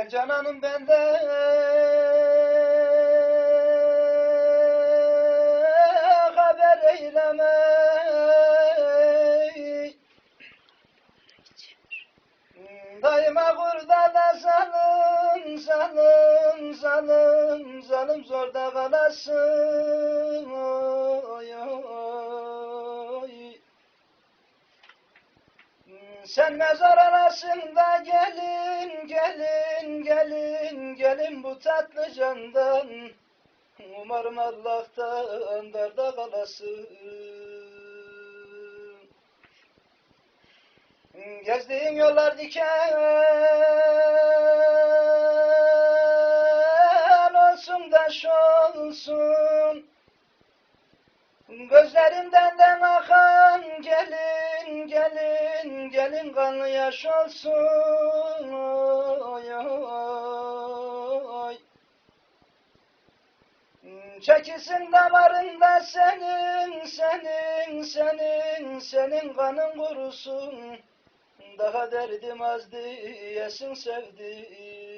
Gel cananım bende haber eyleme Daima burada da zalım, zalım, zalım, zalım zorda kalasın. Oy, oy. Sen mezar arasında gelin, gelin, gelin, gelin bu tatlı candan. Umarım Allah'tan darda kalasın. Gezdiğin yollar diken olsun taş olsun. Gözlerimden de akan gelin, gelin, gelin kanlı yaş olsun. Çekilsin damarında senin, senin, senin, senin kanın kurusun. Daha derdim az diyesin sevdim.